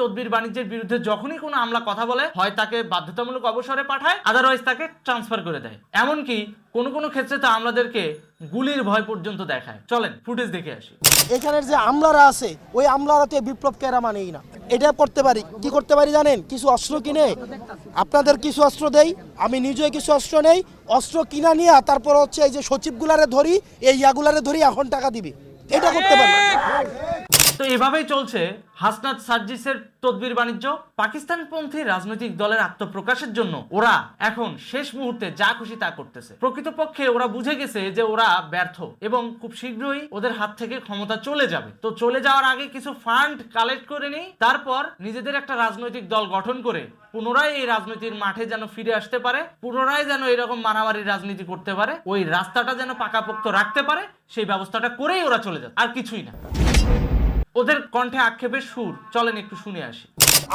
তদবির বাণিজ্যের বিরুদ্ধে যখনই কোনো আমলা কথা বলে, হয় তাকে বাধ্যতামূলক অবসরে পাঠায় আদারওয়াইজ তাকে ট্রান্সফার করে দেয়। এমনকি কোনো কোনো ক্ষেত্রে তো আমলাদেরকে গুলির ভয় পর্যন্ত দেখায়। চলেন ফুটেজ দেখে আসি। এখানের যে আমলারা আছে, ওই আমলারা তো বিপ্লব কেরা মানেই না। এটা করতে পারি। কি করতে পারি জানেন? কিছু অস্ত্র কিনে। আপনাদের কিছু অস্ত্র দেই, আমি নিজে কিছু অস্ত্র নেই। অস্ত্র কিনা নিয়ে, তারপর হচ্ছে এই যে সচিবগুলারে ধরি, এই ইয়াগুলারে ধরি, এখন টাকা দিবি। এটা করতে পারি। তো এভাবেই চলছে হাসনাত সার্জিসের তদবির বাণিজ্য পাকিস্তানপন্থী রাজনৈতিক দলের আত্মপ্রকাশের জন্য। ওরা এখন শেষ মুহূর্তে যা খুশি তা করতেছে। প্রকৃতপক্ষে ওরা বুঝে গেছে যে ওরা ব্যর্থ এবং খুব শীঘ্রই ওদের হাত থেকে ক্ষমতা চলে যাবে। তো চলে যাওয়ার আগে কিছু ফান্ড কালেক্ট করে নিই, তারপর নিজেদের একটা রাজনৈতিক দল গঠন করে পুনরায় এই রাজনীতির মাঠে যেন ফিরে আসতে পারে, পুনরায় যেন এরকম মারামারি রাজনীতি করতে পারে, ওই রাস্তাটা যেন পাকাপোক্ত রাখতে পারে, সেই ব্যবস্থাটা করেই ওরা চলে যাচ্ছে, আর কিছুই না। ওদের কণ্ঠে আক্ষেপের সুর। চলেন একটু শুনে আসি।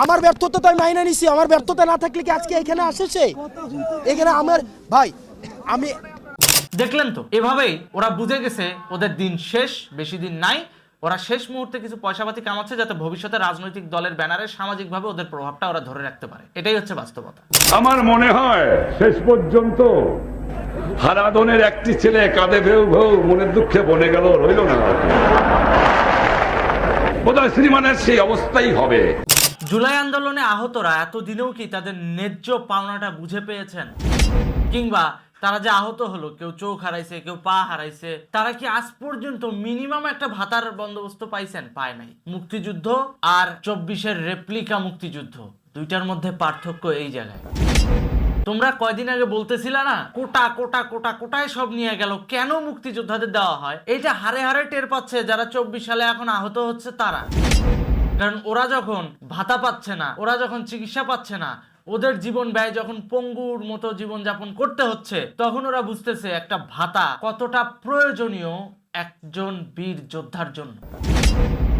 আমার ব্যর্থতা তো আমি মাইনে নিছি আমার ব্যর্থতা না থাকলে কি আজকে এখানে আসেছে এখানে আমার ভাই আমি দেখলেন তো এভাবেই ওরা বুঝে গেছে ওদের দিন শেষ বেশি দিন নাই। ওরা শেষ মুহূর্তে কিছু পয়সাপাতি কামাচ্ছে যাতে ভবিষ্যতে রাজনৈতিক দলের ব্যানারে সামাজিকভাবে ওদের প্রভাবটা ওরা ধরে রাখতে পারে। এটাই হচ্ছে বাস্তবতা। আমার মনে হয় শেষ পর্যন্ত হারাধনের একটি ছেলে কাঁদে ভেউ ভেউ মনের দুঃখে বনে গেল রইল না। বোধহয় শ্রীমানের সেই অবস্থাই হবে। জুলাই আন্দোলনে আহতরা এতদিনেও কি তাদের ন্যায্য পাওনাটা বুঝে পেয়েছেন? কিংবা তারা যে আহত হলো, কেউ চোখ হারাইছে, কেউ পা হারাইছে, তারা কি আজ পর্যন্ত মিনিমাম একটা ভাতার বন্দোবস্ত পাইছেন? পায় নাই। মুক্তিযুদ্ধ আর চব্বিশের রেপ্লিকা মুক্তিযুদ্ধ, দুইটার মধ্যে পার্থক্য এই জায়গায়। তোমরা কয়দিন আগে বলতেছিলে না, কোটা কোটা কোটা, কোটায় সব নিয়ে গেল, কেন মুক্তিযোদ্ধাদের দেওয়া হয়? এইটা হারে হারে টের পাচ্ছে যারা চব্বিশ সালে এখন আহত হচ্ছে তারা। কারণ ওরা যখন ভাতা পাচ্ছে না, ওরা যখন চিকিৎসা পাচ্ছে না, ওদের জীবন ব্যয় যখন পঙ্গুর মতো জীবন যাপন করতে হচ্ছে, তখন ওরা বুঝতেছে একটা ভাতা কতটা প্রয়োজনীয় একজন বীর যোদ্ধার জন্য।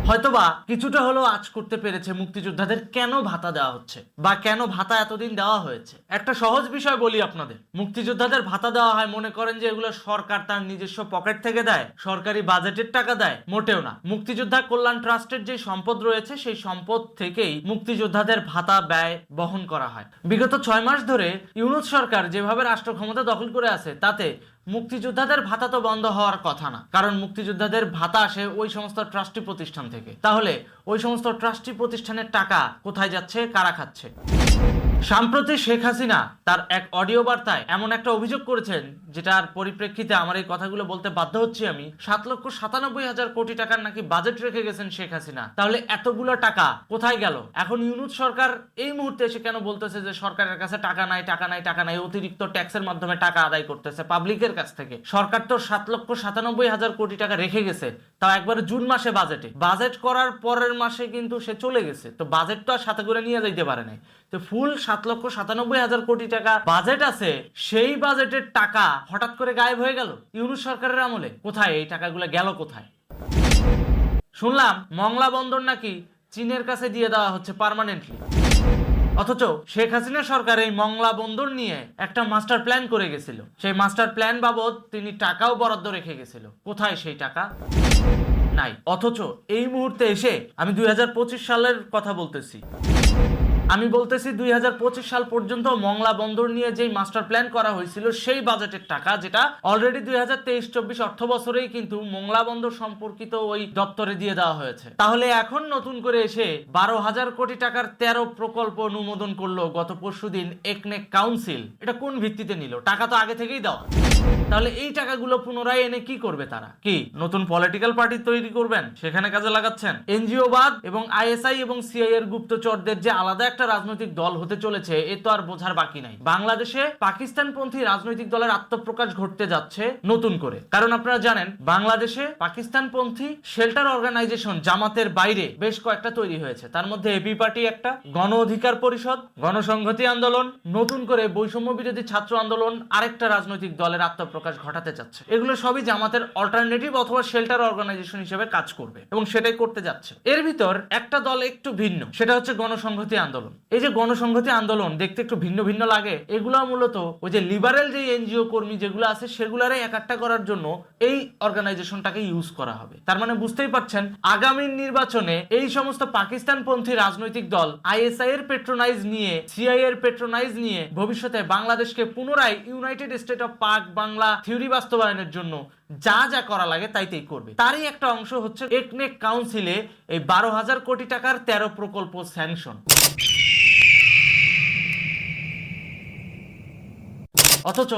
হয়তোবা কিছুটা হলেও আজ করতে পেরেছে মুক্তিযোদ্ধাদের কেন ভাতা দেওয়া হচ্ছে বা কেন ভাতা এতদিন দেওয়া হয়েছে? একটা সহজ বিষয় বলি আপনাদের। মুক্তিযোদ্ধাদের ভাতা দেওয়া হয় মনে করেন যে এগুলো সরকার তার নিজস্ব পকেট থেকে দেয়, সরকারি বাজেটের টাকা দেয়, মোটেও না। মুক্তিযোদ্ধা কল্যাণ ট্রাস্টের যে সম্পদ রয়েছে সেই সম্পদ থেকেই মুক্তিযোদ্ধাদের ভাতা ব্যয় বহন করা হয়। বিগত ছয় মাস ধরে ইউনুস সরকার যেভাবে রাষ্ট্র ক্ষমতা দখল করে আছে তাতে মুক্তিযোদ্ধাদের ভাতা তো বন্ধ হওয়ার কথা না, কারণ মুক্তিযোদ্ধাদের ভাতা আসে ওই সমস্ত ট্রাস্টি প্রতিষ্ঠান থেকে। তাহলে ওই সমস্ত ট্রাস্টি প্রতিষ্ঠানের টাকা কোথায় যাচ্ছে, কারা খাচ্ছে? সাম্প্রতি শেখ হাসিনা তার এক অডিও বার্তায় এমন একটা অভিযোগ করেছেন, যেটার পরিপ্রেক্ষিতে আমার এই কথাগুলো বলতে বাধ্য হচ্ছি আমি। সাত লক্ষ সাতানব্বই হাজার কোটি টাকার নাকি বাজেট রেখে গেছেন শেখ হাসিনা। তাহলে এতগুলো টাকা কোথায় গেল? এখন ইউনুস সরকার এই মুহূর্তে এসে কেন বলতেছে যে সরকারের কাছে টাকা নাই টাকা নাই টাকা নাই, অতিরিক্ত ট্যাক্সের মাধ্যমে টাকা আদায় করতেছে পাবলিকের কাছ থেকে? সরকার তো সাত লক্ষ সাতানব্বই হাজার কোটি টাকা রেখে গেছে, তাও একবারে জুন মাসে বাজেটে বাজেট করার পরের মাসে কিন্তু সে চলে গেছে, তো বাজেট তো আর সাথে করে নিয়ে যাইতে পারে নাই। তো ফুল সাত লক্ষ সাতানব্বই হাজার কোটি টাকা বাজেট আছে, সেই বাজেটের টাকা হঠাৎ করে গায়েব হয়ে গেল ইউনুস সরকারের আমলে। কোথায়? এই টাকাগুলো গেল কোথায়? শুনলাম মংলা বন্দর নাকি চীনের কাছে দিয়ে দেওয়া হচ্ছে পার্মানেন্টলি অথচ শেখ হাসিনা সরকার এই মংলা বন্দর নিয়ে একটা মাস্টার প্ল্যান করে গেছিল। সেই মাস্টার প্ল্যান বাবদ তিনি টাকাও বরাদ্দ রেখে গেছিল। কোথায় সেই টাকা? নাই। অথচ এই মুহূর্তে এসে আমি দুই হাজার পঁচিশ সালের কথা বলতেছি। আমি বলতেছি দুই হাজার পঁচিশ সাল পর্যন্ত মংলা বন্দর নিয়ে যেই মাস্টার প্ল্যান করা হয়েছিল, সেই বাজেটের টাকা, যেটা অলরেডি দুই হাজার তেইশ চব্বিশ অর্থ বছরেই কিন্তু মংলা বন্দর সম্পর্কিত ওই দপ্তরে দিয়ে দেওয়া হয়েছে। তাহলে এখন নতুন করে এসে বারো হাজার কোটি টাকার তেরো প্রকল্প অনুমোদন করল গত পরশুদিন একনেক কাউন্সিল। এটা কোন ভিত্তিতে নিল? টাকা তো আগে থেকেই দেওয়া। তাহলে এই টাকাগুলো পুনরায় এনে কি করবে তারা? কি, নতুন পলিটিক্যাল পার্টি তৈরি করবেন? সেখানে কাজে লাগাচ্ছেন? এনজিও বাদ এবং আইএসআই এবং সিআই এর গুপ্তচরদের যে আলাদা একটা রাজনৈতিক দল হতে চলেছে, এ তো আর বোঝার বাকি নাই। বাংলাদেশে পাকিস্তানপন্থী রাজনৈতিক দলের আত্মপ্রকাশ ঘটতে যাচ্ছে নতুন করে। কারণ আপনারা জানেন, বাংলাদেশে পাকিস্তানপন্থী শেল্টার অর্গানাইজেশন জামাতের বাইরে বেশ কয়েকটা তৈরি হয়েছে। তার মধ্যে এবি পার্টি একটা, গণ অধিকার পরিষদ, গণসংহতি আন্দোলন, নতুন করে বৈষম্য বিরোধী ছাত্র আন্দোলন, আরেকটা রাজনৈতিক দলের আত্মপ্রকাশ ঘটাতে যাচ্ছে। এগুলো সবই জামাতের অল্টারনেটিভ অথবা শেল্টার অর্গানাইজেশন হিসেবে কাজ করবে এবং সেটাই করতে যাচ্ছে। এর ভিতর একটা দল একটু ভিন্ন, সেটা হচ্ছে গণসংহতি আন্দোলন। আন্দোলন। এই যে গণসংহতি আন্দোলন, দেখতে একটু ভিন্ন ভিন্ন লাগে। এগুলো মূলত ওই যে লিবারেল যে এনজিও কর্মী যেগুলো আছে, সেগুলারে একাট্টা করার জন্য এই অর্গানাইজেশনটাকে ইউজ করা হবে। তার মানে বুঝতেই পারছেন, আগামী নির্বাচনে এই সমস্ত পাকিস্তানপন্থী রাজনৈতিক দল আইএসআই এর পেট্রোনাইজ নিয়ে সিআই এর পেট্রোনাইজ নিয়ে ভবিষ্যতে বাংলাদেশকে পুনরায় ইউনাইটেড স্টেট অফ পাক বাংলা থিওরি বাস্তবায়নের জন্য যা যা করা লাগে তাইতেই করবে। তারই একটা অংশ হচ্ছে একনেক কাউন্সিলে এই বারো হাজার কোটি টাকার তেরো প্রকল্প স্যাংশন অথচ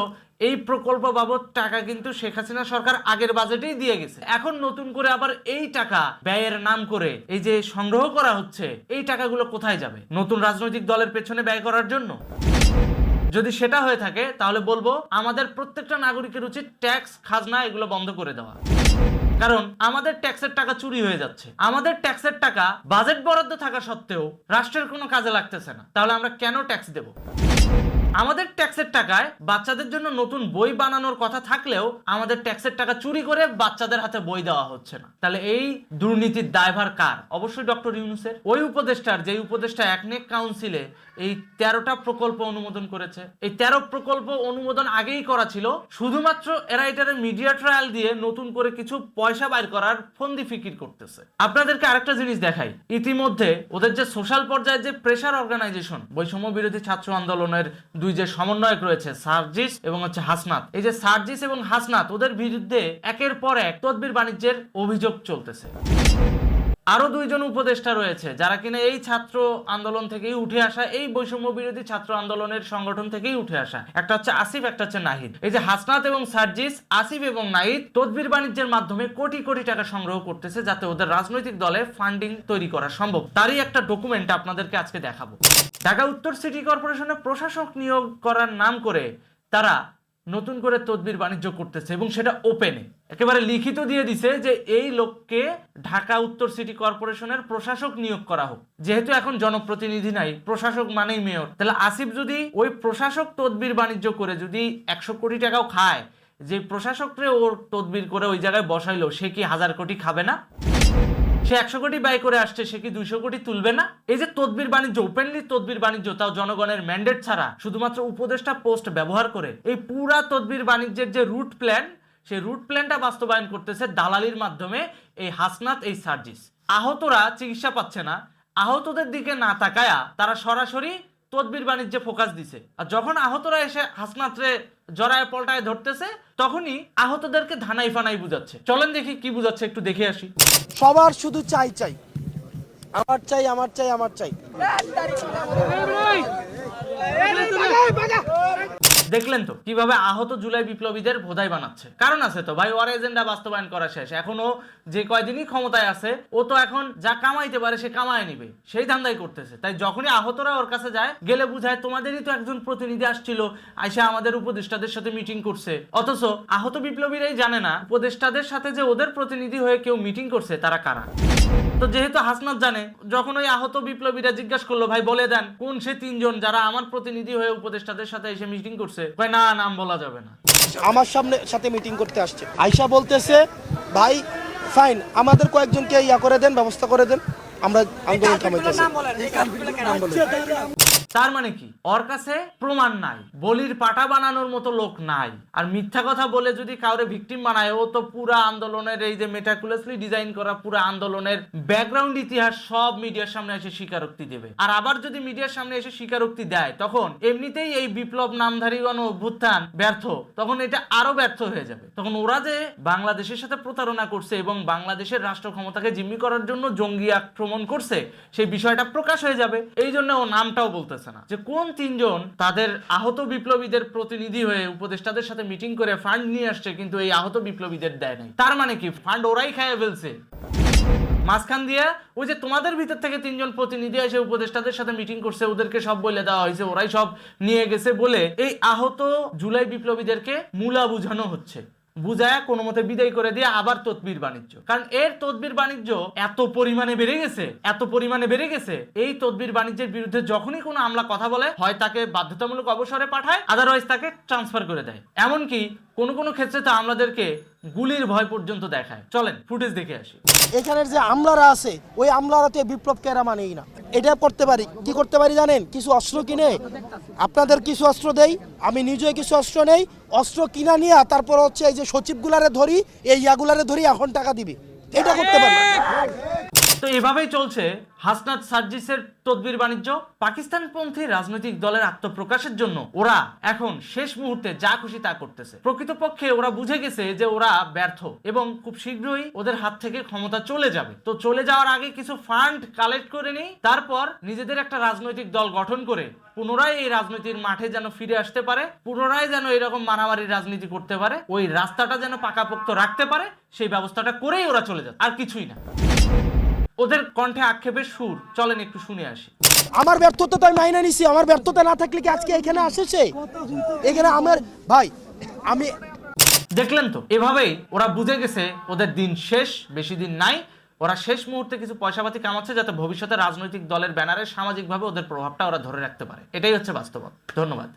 এই প্রকল্প বাবদ টাকা কিন্তু শেখ হাসিনা সরকার আগের বাজেটেই দিয়ে গেছে। এখন নতুন করে আবার এই টাকা ব্যয়ের নাম করে এই যে সংগ্রহ করা হচ্ছে, এই টাকাগুলো কোথায় যাবে? নতুন রাজনৈতিক দলের পেছনে ব্যয় করার জন্য? যদি সেটা হয়ে থাকে, তাহলে বলব আমাদের প্রত্যেকটা নাগরিকের উচিত ট্যাক্স, খাজনা এগুলো বন্ধ করে দেওয়া। কারণ আমাদের ট্যাক্সের টাকা চুরি হয়ে যাচ্ছে। আমাদের ট্যাক্সের টাকা বাজেট বরাদ্দ থাকা সত্ত্বেও রাষ্ট্রের কোনো কাজে লাগতেছে না। তাহলে আমরা কেন ট্যাক্স দেব? আমাদের ট্যাক্সের টাকায় বাচ্চাদের জন্য নতুন বই বানানোর কথা থাকলেও আমাদের ট্যাক্সের টাকা চুরি করে বাচ্চাদের হাতে বই দেওয়া হচ্ছে না। তাহলে এই দুর্নীতির দায়ভার কার? অবশ্যই ডক্টর ইউনুসের। ওই উপদেষ্টার যে উপদেষ্টা একনেক কাউন্সিলে এই তেরোটা প্রকল্প অনুমোদন করেছে। এই তেরো প্রকল্প অনুমোদন আগেই করা ছিল। শুধুমাত্র এরা এটার মিডিয়া ট্রায়াল দিয়ে নতুন করে কিছু পয়সা বাইর করার ফন্দি ফিকির করতেছে। আপনাদেরকে আরেকটা জিনিস দেখাই। ইতিমধ্যে ওদের যে সোশ্যাল পর্যায়ে যে প্রেশার অর্গানাইজেশন বৈষম্য বিরোধী ছাত্র আন্দোলনের দুই যে সমন্বয়ক রয়েছে, সার্জিস এবং হচ্ছে হাসনাত। এই যে সার্জিস এবং হাসনাত ওদের বিরুদ্ধে একের পর এক তদবির বাণিজ্যের অভিযোগ চলতেছে। আরও দুইজন উপদেষ্টা রয়েছে, যারা কিনা এই ছাত্র আন্দোলন থেকেই উঠে আসা, এই বৈষম্য বিরোধী ছাত্র আন্দোলনের সংগঠন থেকেই উঠে আসা। একটা হচ্ছে আসিফ, একটা হচ্ছে নাহিদ। এই যে হাসনাত এবং সার্জিস, আসিফ এবং নাহিদ তদবির বাণিজ্যের মাধ্যমে কোটি কোটি টাকা সংগ্রহ করতেছে যাতে ওদের রাজনৈতিক দলে ফান্ডিং তৈরি করা সম্ভব। তারই একটা ডকুমেন্ট আপনাদেরকে আজকে দেখাবো। ঢাকা উত্তর সিটি কর্পোরেশনে প্রশাসক নিয়োগ করার নাম করে তারা নতুন করে তদবির বাণিজ্য করতেছে এবং সেটা ওপেনে একেবারে লিখিত দিয়ে দিছে যে এই লোককে ঢাকা উত্তর সিটি কর্পোরেশনের প্রশাসক নিয়োগ করা হোক। যেহেতু এখন জনপ্রতিনিধি নাই, প্রশাসক মানেই মেয়র। তাহলে আসিফ যদি ওই প্রশাসক তদবির বাণিজ্য করে যদি একশো কোটি টাকাও খায়, যে প্রশাসকরে ওর তদবির করে ওই জায়গায় বসাইলো, সে কি হাজার কোটি খাবে না? সে একশো কোটি ব্যয় করে আসছে, সে কি দুইশো কোটি তুলবে না? এই যে তদবির বাণিজ্য ওপেনলি তদবির বাণিজ্য, তাও জনগণের ম্যান্ডেট ছাড়া, শুধুমাত্র উপদেষ্টা পোস্ট ব্যবহার করে, এই পুরা তদবির বাণিজ্যের যে রুট প্ল্যান সেই রুট প্ল্যানটা বাস্তবায়ন করতেছে দালালির মাধ্যমে এই হাসনাত, এই সার্জিস। আহতরা চিকিৎসা পাচ্ছে না, আহতদের দিকে না তাকায়া তারা সরাসরি তদবির বাণিজ্যে ফোকাস দিছে। আর যখন আহতরা এসে হাসনাত্রে জরায় পল্টায় ধরতেছে তখনই আহতদেরকে ধানাই ফানাই বুঝাচ্ছে। চলেন দেখি কি বুঝাচ্ছে একটু দেখে আসি। সবার শুধু চাই চাই। আমার চাই আমার চাই আমার চাই। দেখলেন তো, কীভাবে আহত জুলাই বিপ্লবীদের ভোদাই বানাচ্ছে। কারণ আছে তো, ভাই, ওর এজেন্ডা বাস্তবায়ন করা শেষ। এখনও যে কয়দিনই ক্ষমতায় আছে, ও তো এখন যা কামাইতে পারে সে কামায় নিবে, সেই ধান্দাই করতেছে। তাই যখনই আহতরা ওর কাছে যায়, গেলে বুঝায় তোমাদেরই তো একজন প্রতিনিধি আসছিল, আইসা আমাদের উপদেষ্টাদের সাথে মিটিং করছে। অথচ আহত বিপ্লবীরাই জানে না, উপদেষ্টাদের সাথে যে ওদের প্রতিনিধি হয়ে কেউ মিটিং করছে, তারা কারা। তো যেহেতু হাসনাত জানে, যখন ওই আহত বিপ্লবীরা জিজ্ঞাসা করল, ভাই, বলে দেন, কোন সে তিনজন যারা আমার প্রতিনিধি হয়ে উপদেষ্টাদের সাথে এসে মিটিং করছে? কয় না নাম বলা যাবে না। আমার সামনে সাথে মিটিং করতে আসছে। আয়সা বলতেছে ভাই ফাইন আমাদের কয়েকজনকে ইয়া করে দেন ব্যবস্থা করে দেন। আমরা আন্দোলন থামাইতেছি। তার মানে কি? ওর কাছে প্রমাণ নাই। বলির পাটা বানানোর মতো লোক নাই। আর মিথ্যা কথা বলে যদি কাউরে ভিকটিম বানায়, ও তো পুরা আন্দোলনের এই যে মেটাকুলাসলি ডিজাইন করা পুরা আন্দোলনের ব্যাকগ্রাউন্ড ইতিহাস সব মিডিয়ার সামনে এসে স্বীকারোক্তি দেবে। আর আবার যদি মিডিয়ার সামনে এসে স্বীকারোক্তি দেয়, তখন এমনিতেই এই বিপ্লব নামধারী গণ অভ্যুত্থান ব্যর্থ। তখন এটা আরও ব্যর্থ হয়ে যাবে। তখন ওরা যে বাংলাদেশের সাথে প্রতারণা করছে এবং বাংলাদেশের রাষ্ট্র ক্ষমতাকে জিম্মি করার জন্য জঙ্গি আক্রমণ করছে, সেই বিষয়টা প্রকাশ হয়ে যাবে। এই জন্য ও নামটাও বলতেছে। না। যে কোন তিনজন তাদের আহত বিপ্লবীদের প্রতিনিধি হয়ে উপদেষ্টাদের সাথে মিটিং করে ফান্ড নিয়ে আসছে, কিন্তু এই আহত বিপ্লবীদের দেয় নাই। তার মানে কি? ফান্ড ওরাই খাইয়ে ফেলছে। মাঝখান দিয়ে ওই যে তোমাদের ভিতর থেকে তিনজন প্রতিনিধি এসে উপদেষ্টাদের সাথে মিটিং করছে, ওদেরকে সব বলে দেওয়া হয়েছে, ওরাই সব নিয়ে গেছে বলে এই আহত জুলাই বিপ্লবীদেরকে মূলা বুঝানো হচ্ছে। বুঝায় কোনো মতে বিদায় করে দিয়ে আবার তদবির বাণিজ্য। কারণ এর তদবির বাণিজ্য এত পরিমাণে বেড়ে গেছে, এত পরিমাণে বেড়ে গেছে, এই তদবির বাণিজ্যের বিরুদ্ধে যখনই কোনো আমলা কথা বলে, হয় তাকে বাধ্যতামূলক অবসরে পাঠায় আদারওয়াইজ তাকে ট্রান্সফার করে দেয়। এমনকি কোনো কোনো ক্ষেত্রে তো আমলাদেরকে গুলির ভয় পর্যন্ত দেখায়। চলেন ফুটেজ দেখে আসি। এখানের যে আমলারা আছে ওই আমলারাতে বিপ্লব কেরা মানেই না। এটা করতে পারি। কি করতে পারি জানেন? কিছু অস্ত্র কিনে। আপনাদের কিছু অস্ত্র দেই আমি নিজে কিছু অস্ত্র নেই। অস্ত্র কিনা নিয়ে তারপর হচ্ছে এই যে সচিবগুলারে ধরি এই ইয়াগুলারে ধরি এখন টাকা দিবি। এটা করতে পারি। তো এভাবেই চলছে হাসনাত সার্জিসের তদবির বাণিজ্য পাকিস্তানপন্থী রাজনৈতিক দলের আত্মপ্রকাশের জন্য। ওরা এখন শেষ মুহূর্তে যা খুশি তা করতেছে। প্রকৃতপক্ষে ওরা বুঝে গেছে যে ওরা ব্যর্থ এবং খুব শীঘ্রই ওদের হাত থেকে ক্ষমতা চলে যাবে। তো চলে যাওয়ার আগে কিছু ফান্ড কালেক্ট করে নেই, তারপর নিজেদের একটা রাজনৈতিক দল গঠন করে পুনরায় এই রাজনীতির মাঠে যেন ফিরে আসতে পারে, পুনরায় যেন এরকম মারামারির রাজনীতি করতে পারে, ওই রাস্তাটা যেন পাকাপোক্ত রাখতে পারে, সেই ব্যবস্থাটা করেই ওরা চলে যায় আর কিছুই না। ওদের কণ্ঠে আক্ষেপের সুর। চলেন একটু শুনে আসি। আমার ব্যর্থতা তো আমি মাইনে নিছি আমার ব্যর্থতা না থাকলে কি আজকে এখানে আসেছে? এখানে আমার ভাই আমি দেখলেন তো এভাবেই ওরা বুঝে গেছে ওদের দিন শেষ বেশি দিন নাই। ওরা শেষ মুহূর্তে কিছু পয়সাপাতি কামাচ্ছে যাতে ভবিষ্যতে রাজনৈতিক দলের ব্যানারে সামাজিকভাবে ওদের প্রভাবটা ওরা ধরে রাখতে পারে। এটাই হচ্ছে বাস্তবতা। ধন্যবাদ।